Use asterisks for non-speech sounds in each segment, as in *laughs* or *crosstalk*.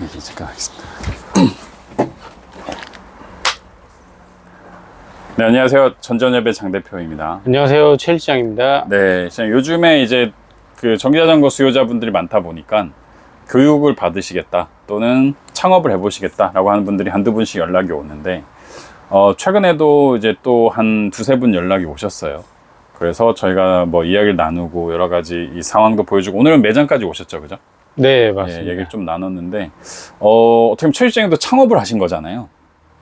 네, 잠깐 하겠습니다. 네, 안녕하세요. 전전협의 장 대표입니다. 안녕하세요. 최 실장입니다. 네, 시장 요즘에 이제 그 전기자전거 수요자분들이 많다 보니까 교육을 받으시겠다 또는 창업을 해보시겠다라고 하는 분들이 한두 분씩 연락이 오는데 어, 최근에도 이제 또 한 두세 분 연락이 오셨어요. 그래서 저희가 뭐 이야기를 나누고 여러 가지 이 상황도 보여주고 오늘은 매장까지 오셨죠, 그죠? 네, 예, 맞습니다. 얘기를 좀 나눴는데 어, 어떻게 보면 최 실장님도 창업을 하신 거잖아요.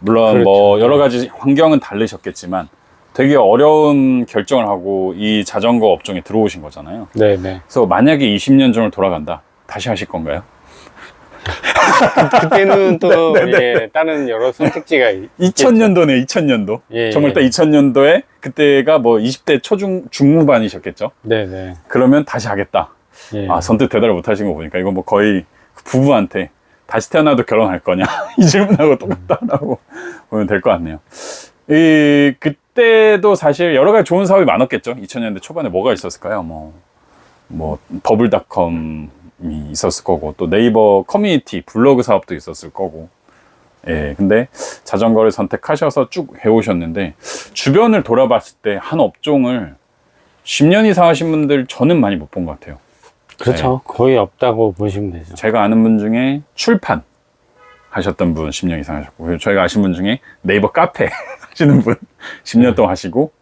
물론 그렇죠. 뭐 여러 가지 환경은 다르셨겠지만 되게 어려운 결정을 하고 이 자전거 업종에 들어오신 거잖아요. 네, 네. 그래서 만약에 20년 전으로 돌아간다. 다시 하실 건가요? 그때는 또 *laughs* 네, 예, 다른 여러 선택지가 있- 2000년도네, 2000년도. 예, 정말 예. 딱 2000년도에 그때가 뭐 20대 초중 중후반이셨겠죠. 네, 네. 그러면 다시 하겠다. 예. 아, 선뜻 대답을 못 하신 거 보니까 이건 뭐 거의 부부한테 다시 태어나도 결혼할 거냐 *laughs* 이 질문하고 똑같다라고 보면 될 것 같네요. 이 그때도 사실 여러 가지 좋은 사업이 많았겠죠. 2000년대 초반에 뭐가 있었을까요? 뭐, 뭐 버블닷컴이 있었을 거고 또 네이버 커뮤니티 블로그 사업도 있었을 거고. 예, 근데 자전거를 선택하셔서 쭉 해오셨는데 주변을 돌아봤을 때 한 업종을 10년 이상 하신 분들 저는 많이 못 본 것 같아요. 그렇죠. 거의 없다고 보시면 되죠. 제가 아는 분 중에 출판 하셨던 분 10년 이상 하셨고 그리고 저희가 아신 분 중에 네이버 카페 *laughs* 하시는 분 10년 동안 하시고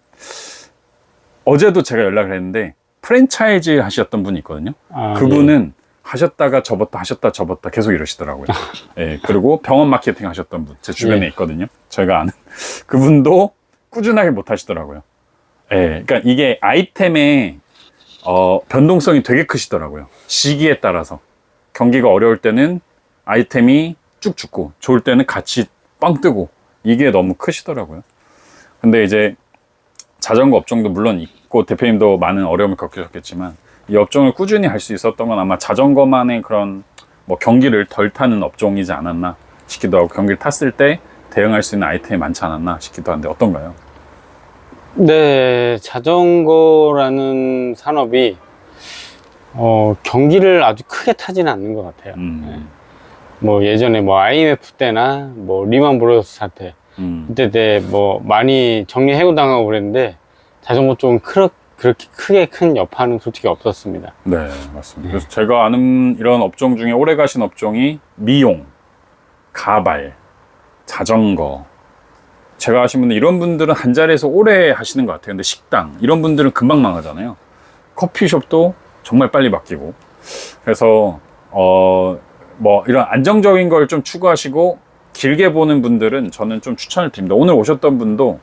어제도 제가 연락을 했는데 프랜차이즈 하셨던 분이 있거든요. 아, 그분은 하셨다가 접었다 하셨다 접었다 계속 이러시더라고요. *laughs* 예, 그리고 병원 마케팅 하셨던 분 제 주변에 예. 있거든요. 저희가 아는 *laughs* 그분도 꾸준하게 못 하시더라고요. 예, 그러니까 이게 아이템의 어, 변동성이 되게 크시더라고요. 시기에 따라서 경기가 어려울 때는 아이템이 쭉 죽고 좋을 때는 같이 빵 뜨고 이게 너무 크시더라고요. 근데 이제 자전거 업종도 물론 있고 대표님도 많은 어려움을 겪으셨겠지만 이 업종을 꾸준히 할 수 있었던 건 아마 자전거만의 그런 뭐 경기를 덜 타는 업종이지 않았나 싶기도 하고 경기를 탔을 때 대응할 수 있는 아이템이 많지 않았나 싶기도 한데 어떤가요? 네, 자전거라는 산업이 어, 경기를 아주 크게 타지는 않는 것 같아요. 음, 뭐 예전에 뭐 IMF 때나 뭐 리만 브로더스 사태 음, 그때 때 뭐 많이 정리 해고당하고 그랬는데 자전거 쪽은 크, 그렇게 크게 큰 여파는 솔직히 없었습니다. 네 맞습니다. 그래서 제가 아는 이런 업종 중에 오래 가신 업종이 미용, 가발, 자전거. 제가 아신 분들 이런 분들은 한 자리에서 오래 하시는 것 같아요. 근데 식당 이런 분들은 금방 망하잖아요. 커피숍도 정말 빨리 바뀌고. 그래서 어 뭐 이런 안정적인 걸 좀 추구하시고 길게 보는 분들은 저는 좀 추천을 드립니다. 오늘 오셨던 분도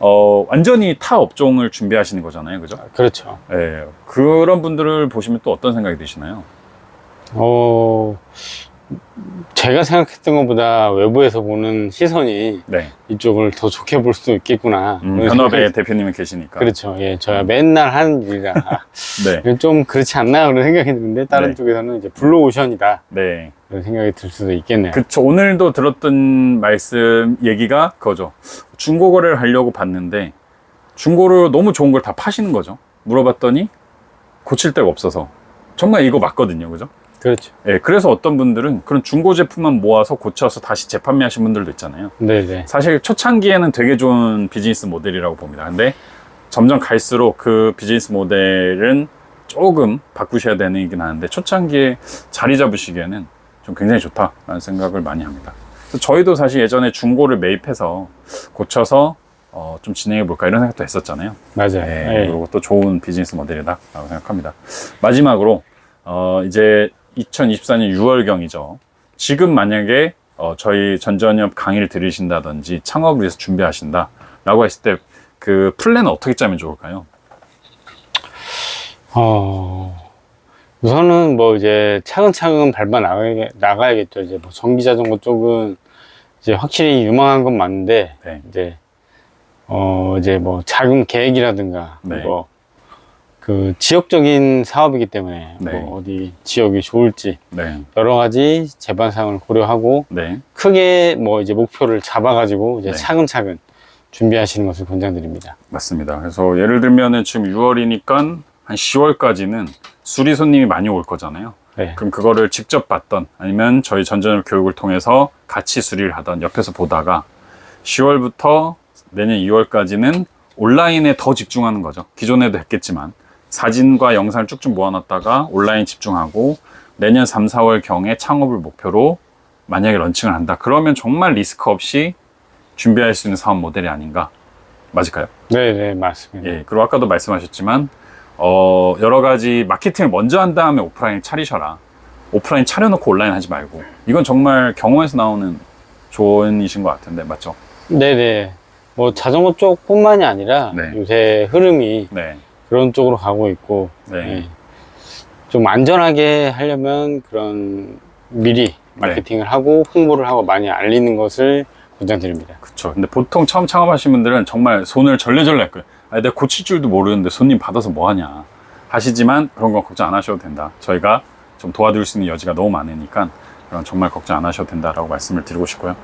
어 완전히 타 업종을 준비하시는 거잖아요, 그죠? 그렇죠. 예, 그런 분들을 보시면 또 어떤 생각이 드시나요? 어, 제가 생각했던 것보다 외부에서 보는 시선이 네. 이쪽을 더 좋게 볼 수 있겠구나. 음, 현업의 생각이- 대표님이 계시니까. 그렇죠. 예, 저야 맨날 하는 일이라 *laughs* 네. 좀 그렇지 않나 그런 생각이 드는데 다른 네. 쪽에서는 이제 블루오션이다 네. 그런 생각이 들 수도 있겠네요. 그쵸. 오늘도 들었던 말씀, 얘기가 그거죠. 중고거래를 하려고 봤는데, 중고로 너무 좋은 걸 다 파시는 거죠. 물어봤더니, 고칠 데가 없어서. 정말 이거 맞거든요. 그죠? 그렇죠. 예, 그래서 어떤 분들은 그런 중고 제품만 모아서 고쳐서 다시 재판매하신 분들도 있잖아요. 네네. 사실 초창기에는 되게 좋은 비즈니스 모델이라고 봅니다. 근데 점점 갈수록 그 비즈니스 모델은 조금 바꾸셔야 되긴 하는데 초창기에 자리 잡으시기에는 좀 굉장히 좋다라는 생각을 많이 합니다. 그래서 저희도 사실 예전에 중고를 매입해서 고쳐서 어, 좀 진행해 볼까 이런 생각도 했었잖아요. 맞아요. 네, 예. 그리고 또 좋은 비즈니스 모델이다라고 생각합니다. 마지막으로 어, 이제 2024년 6월경이죠. 지금 만약에 어, 저희 전전협 강의를 들으신다든지 창업을 위해서 준비하신다 라고 했을 때 그 플랜은 어떻게 짜면 좋을까요? 어, 우선은 뭐 이제 차근차근 밟아 나가야, 나가야겠죠. 이제 뭐 전기 자전거 쪽은 이제 확실히 유망한 건 맞는데, 네. 이제, 어, 이제 뭐 자금 계획이라든가, 네. 뭐, 그 지역적인 사업이기 때문에, 네. 뭐 어디 지역이 좋을지, 네, 여러 가지 제반 사항을 고려하고, 네, 크게 뭐 이제 목표를 잡아가지고 이제 네. 차근차근 준비하시는 것을 권장드립니다. 맞습니다. 그래서 예를 들면은 지금 6월이니까 한 10월까지는 수리 손님이 많이 올 거잖아요. 네. 그럼 그거를 직접 봤던 아니면 저희 전전협 교육을 통해서 같이 수리를 하던 옆에서 보다가 10월부터 내년 2월까지는 온라인에 더 집중하는 거죠. 기존에도 했겠지만 사진과 영상을 쭉쭉 모아놨다가 온라인 집중하고 내년 3, 4월 경에 창업을 목표로 만약에 런칭을 한다. 그러면 정말 리스크 없이 준비할 수 있는 사업 모델이 아닌가. 맞을까요? 네, 네, 맞습니다. 예. 그리고 아까도 말씀하셨지만 어, 여러 가지 마케팅을 먼저 한 다음에 오프라인 차리셔라. 오프라인 차려놓고 온라인 하지 말고. 이건 정말 경험에서 나오는 조언이신 것 같은데 맞죠? 네, 네. 뭐 자전거 쪽뿐만이 아니라 네. 요새 흐름이 네. 그런 쪽으로 가고 있고 네. 예. 좀 안전하게 하려면 그런 미리 네. 마케팅을 하고 홍보를 하고 많이 알리는 것을 권장드립니다. 그쵸. 근데 보통 처음 창업하신 분들은 정말 손을 절레절레 할 거예요. 아, 내가 고칠 줄도 모르는데 손님 받아서 뭐 하냐. 하시지만 그런 거 걱정 안 하셔도 된다. 저희가 좀 도와드릴 수 있는 여지가 너무 많으니까 그런 정말 걱정 안 하셔도 된다라고 말씀을 드리고 싶고요.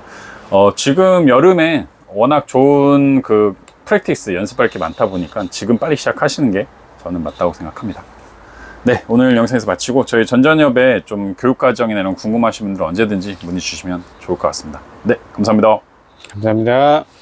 어, 지금 여름에 워낙 좋은 그 프랙티스 연습할 게 많다 보니까 지금 빨리 시작하시는 게 저는 맞다고 생각합니다. 네, 오늘 영상에서 마치고 저희 전전협에 좀 교육 과정이나 이런 궁금하신 분들 언제든지 문의 주시면 좋을 것 같습니다. 네, 감사합니다. 감사합니다.